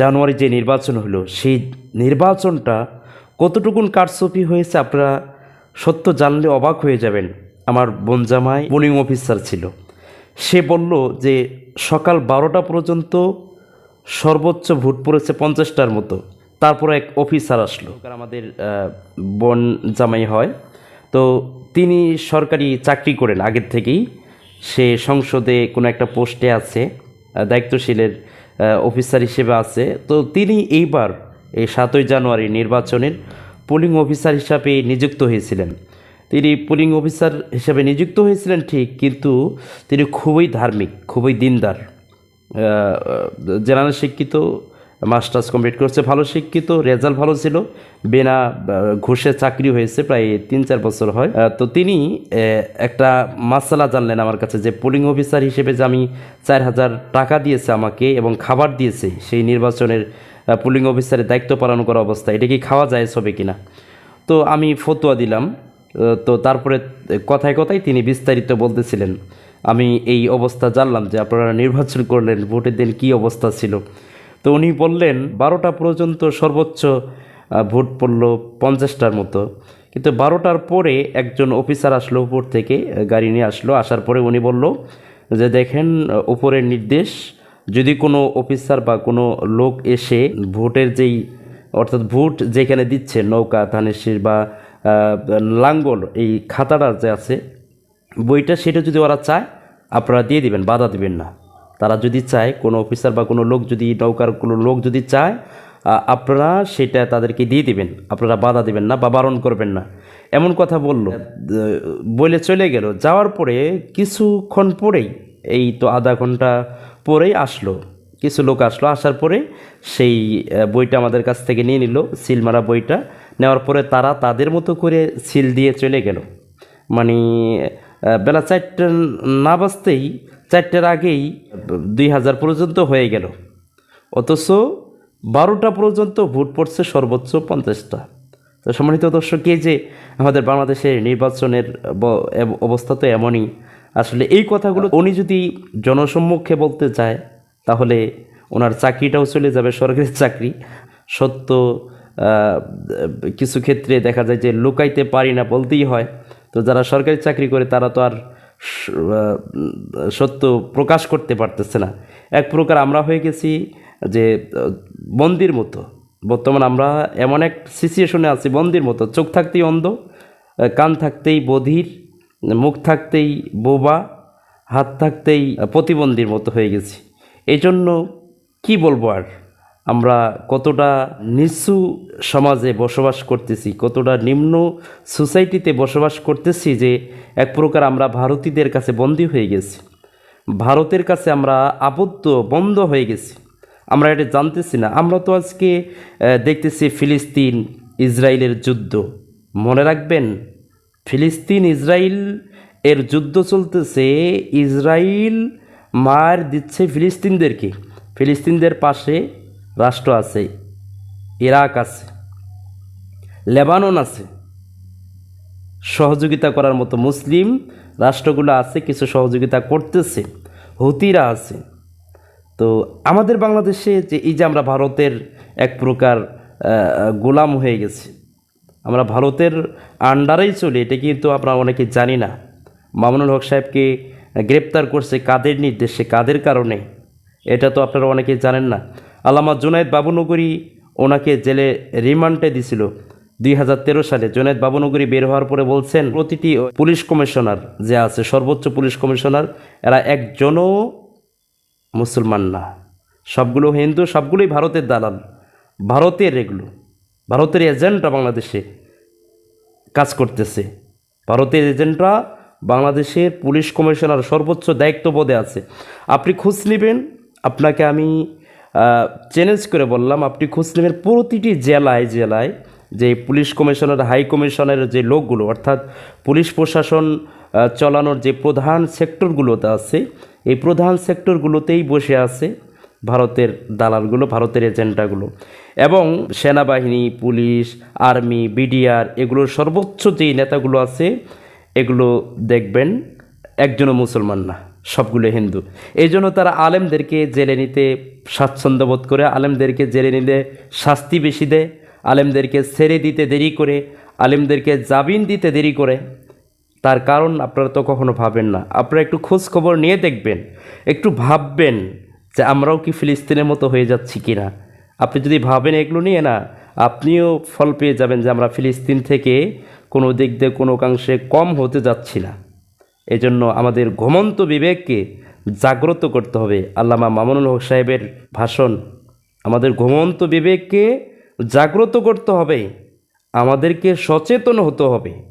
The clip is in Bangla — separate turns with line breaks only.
জানুয়ারি যে নির্বাচন হলো, সেই নির্বাচনটা কতটুকুন কারচুপি হয়েছে আপনারা সত্য জানলে অবাক হয়ে যাবেন। আমার বনজামাই পোলিং অফিসার ছিল। সে বলল যে সকাল বারোটা পর্যন্ত সর্বোচ্চ ভোট পড়েছে পঞ্চাশটার মতো। তারপরে এক অফিসার আসলো। আমাদের বন জামাই হয়। তো তিনি সরকারি চাকরি করেন আগের থেকেই। সে সংসদে কোনো একটা পোস্টে আছে। দায়িত্বশীলের অফিসার হিসেবে আছে। তো তিনি এইবার এই সাতই জানুয়ারি নির্বাচনের পোলিং অফিসার হিসাবে নিযুক্ত হয়েছিলেন। তিনি পোলিং অফিসার হিসাবে নিযুক্ত হয়েছিলেন, ঠিক, কিন্তু তিনি খুবই ধার্মিক, খুবই দিনদার জেনারেল শিক্ষিত মাস্টার্স কমপ্লিট করছে, ভালো শিক্ষিত, রেজাল্ট ভালো ছিল। বিনা ঘুষে চাকরি হয়েছে, প্রায় তিন চার বছর হয়। তো তিনি একটা মাসালা জানলেন আমার কাছে যে পোলিং অফিসার হিসেবে যে আমি চার হাজার টাকা দিয়েছে আমাকে এবং খাবার দিয়েছে, সেই নির্বাচনের পোলিং অফিসারের দায়িত্ব পালন করা অবস্থা, এটা কি খাওয়া যায় হবে কিনা? তো আমি ফতোয়া দিলাম তো তারপরে কথায় কথায় তিনি বিস্তারিত বলতেছিলেন। আমি এই অবস্থা জানলাম যে আপনারা নির্বাচন করলেন, ভোটের দিন কী অবস্থা ছিল। তো উনি বললেন, বারোটা পর্যন্ত সর্বোচ্চ ভোট পড়ল পঞ্চাশটার মতো। কিন্তু বারোটার পরে একজন অফিসার আসলো উপর থেকে গাড়ি নিয়ে আসলো। আসার পরে উনি বলল যে, দেখেন উপরের নির্দেশ, যদি কোনো অফিসার বা কোনো লোক এসে ভোটের যেই, অর্থাৎ ভোট যেখানে দিচ্ছে, নৌকা ধানেশির বা লাঙ্গল, এই খাতাটা যে আছে, বইটা সেটা যদি ওরা চায়, আপনারা দিয়ে দিবেন, বাধা দিবেন না। তারা যদি চায় কোনো অফিসার বা কোনো লোক যদি নৌকার কোনো লোক যদি চায় আপনারা সেটা তাদেরকে দিয়ে দিবেন। আপনারা বাধা দিবেন না বা বারণ করবেন না। এমন কথা বলল। বলে চলে গেল। যাওয়ার পরে কিছুক্ষণ পরেই এই তো আধা ঘণ্টা পরেই আসলো। কিছু লোক আসলো। আসার পরে সেই বইটা আমাদের কাছ থেকে নিয়ে নিল সিল মারা বইটা। নেওয়ার পরে তারা তাদের মতো করে সিল দিয়ে চলে গেল। মানে বেলা চারটে না বাজতেই, চারটের আগেই দুই হাজার পর্যন্ত হয়ে গেল। অথচ বারোটা পর্যন্ত ভোট পড়ছে সর্বোচ্চ পঞ্চাশটা। তো সম্মানিত দর্শক, এই যে আমাদের বাংলাদেশের নির্বাচনের অবস্থা তো এমনই। আসলে এই কথাগুলো উনি যদি জনসম্মুখে বলতে চায়, তাহলে ওনার চাকরিটাও চলে যাবে, সরকারি চাকরি। সত্য কিছু ক্ষেত্রে দেখা যায় যে লুকাইতে পারি না বলতেই হয়। তো যারা সরকারি চাকরি করে, তারা তো আর সত্য প্রকাশ করতে পারতেছে না। এক প্রকার আমরা হয়ে গেছি যে বন্দির মতো। বর্তমান আমরা এমন এক সিচুয়েশনে আছি, বন্দির মতো। চোখ থাকতেই অন্ধ কান থাকতেই বধির, মুখ থাকতেই বোবা, হাত থাকতেই প্রতিবন্ধীর মতো হয়ে গেছি। এই জন্য কী বলব আর? আমরা কতটা নিচু সমাজে বসবাস করতেছি, কতটা নিম্ন সোসাইটিতে বসবাস করতেছি যে এক প্রকার আমরা ভারতীয়দের কাছে বন্দী হয়ে গেছি। ভারতের কাছে আমরা আবদ্ধ, বন্ধ হয়ে গেছি। আমরা এটা জানতেছি না। আমরা তো আজকে দেখতেছি ফিলিস্তিন, ইসরায়েলের যুদ্ধ। মনে রাখবেন, ফিলিস্তিন, ইসরায়েল এর যুদ্ধ চলতেছে, ইসরায়েল মার দিচ্ছে ফিলিস্তিনদেরকে। ফিলিস্তিনদের পাশে রাষ্ট্র আছে, ইরাক আছে, লেবানন আছে। সহযোগিতা করার মতো মুসলিম রাষ্ট্রগুলো আছে, কিছু সহযোগিতা করতেছে, হুতিরা আছে। তো আমাদের বাংলাদেশে যে এই যে আমরা ভারতের এক প্রকার গোলাম হয়ে গেছি, আমরা ভারতের আন্ডারেই চলি, এটা কিন্তু আমরা অনেকে জানি না। মামুনুল হক সাহেবকে গ্রেপ্তার করছে কাদের নির্দেশে, কাদের কারণে, এটা তো আপনারা অনেকেই জানেন না। আলামা জুনায়েদ বাবুনগরী ওনাকে জেলে রিমান্ডে দিছিল। দুই হাজার তেরো সালে জুনায়েদ বাবুনগরী বের হওয়ার পরে বলছেন, প্রতিটি পুলিশ কমিশনার যে আছে, সর্বোচ্চ পুলিশ কমিশনার, এরা একজনও মুসলমান না। সবগুলো হিন্দু, সবগুলোই ভারতের দালাল। ভারতের এগুলো, ভারতের এজেন্টরা বাংলাদেশে কাজ করতেছে। ভারতের এজেন্টরা বাংলাদেশের পুলিশ কমিশনার সর্বোচ্চ দায়িত্ববোধে আছে। আপনি খোঁজ নেবেন, আপনাকে আমি চ্যালেঞ্জ করে বললাম, আপনি নেবেন প্রতিটি জেলায় জেলায় যে পুলিশ কমিশনার হাই কমিশনের যে লোকগুলো, অর্থাৎ পুলিশ প্রশাসন চালানোর যে প্রধান সেক্টরগুলোতে আছে, এই প্রধান সেক্টরগুলোতেই বসে আছে ভারতের দালালগুলো, ভারতের এজেন্টাগুলো এবং সেনাবাহিনী, পুলিশ, আর্মি, বিডিআর, এগুলোর সর্বোচ্চ যেই নেতাগুলো আছে, এগুলো দেখবেন একজনও মুসলমান না। সবগুলো হিন্দু। এই জন্য তারা আলেমদেরকে জেলে নিতে স্বাচ্ছন্দ্য বোধ করে, আলেমদেরকে জেলে নিলে শাস্তি বেশি দেয়, আলেমদেরকে ছেড়ে দিতে দেরি করে, আলেমদেরকে জামিন দিতে দেরি করে। তার কারণ আপনারা তো কখনো ভাবেন না। আপনারা একটু খোঁজ খবর নিয়ে দেখবেন, একটু ভাববেন যে আমরাও কি ফিলিস্তিনের মতো হয়ে যাচ্ছি কি না আপনি যদি ভাবেন এগুলো নিয়ে না, আপনিও ফল পেয়ে যাবেন যে আমরা ফিলিস্তিন থেকে কোনো দিক দিয়ে কোনো অংশে কম হতে যাচ্ছি না। এজন্য আমাদের ঘুমন্ত বিবেককে জাগ্রত করতে হবে। আল্লামা মামুনুল হক সাহেবের ভাষণ, আমাদের ঘুমন্ত বিবেককে জাগ্রত করতে হবে, আমাদেরকে সচেতন হতে হবে।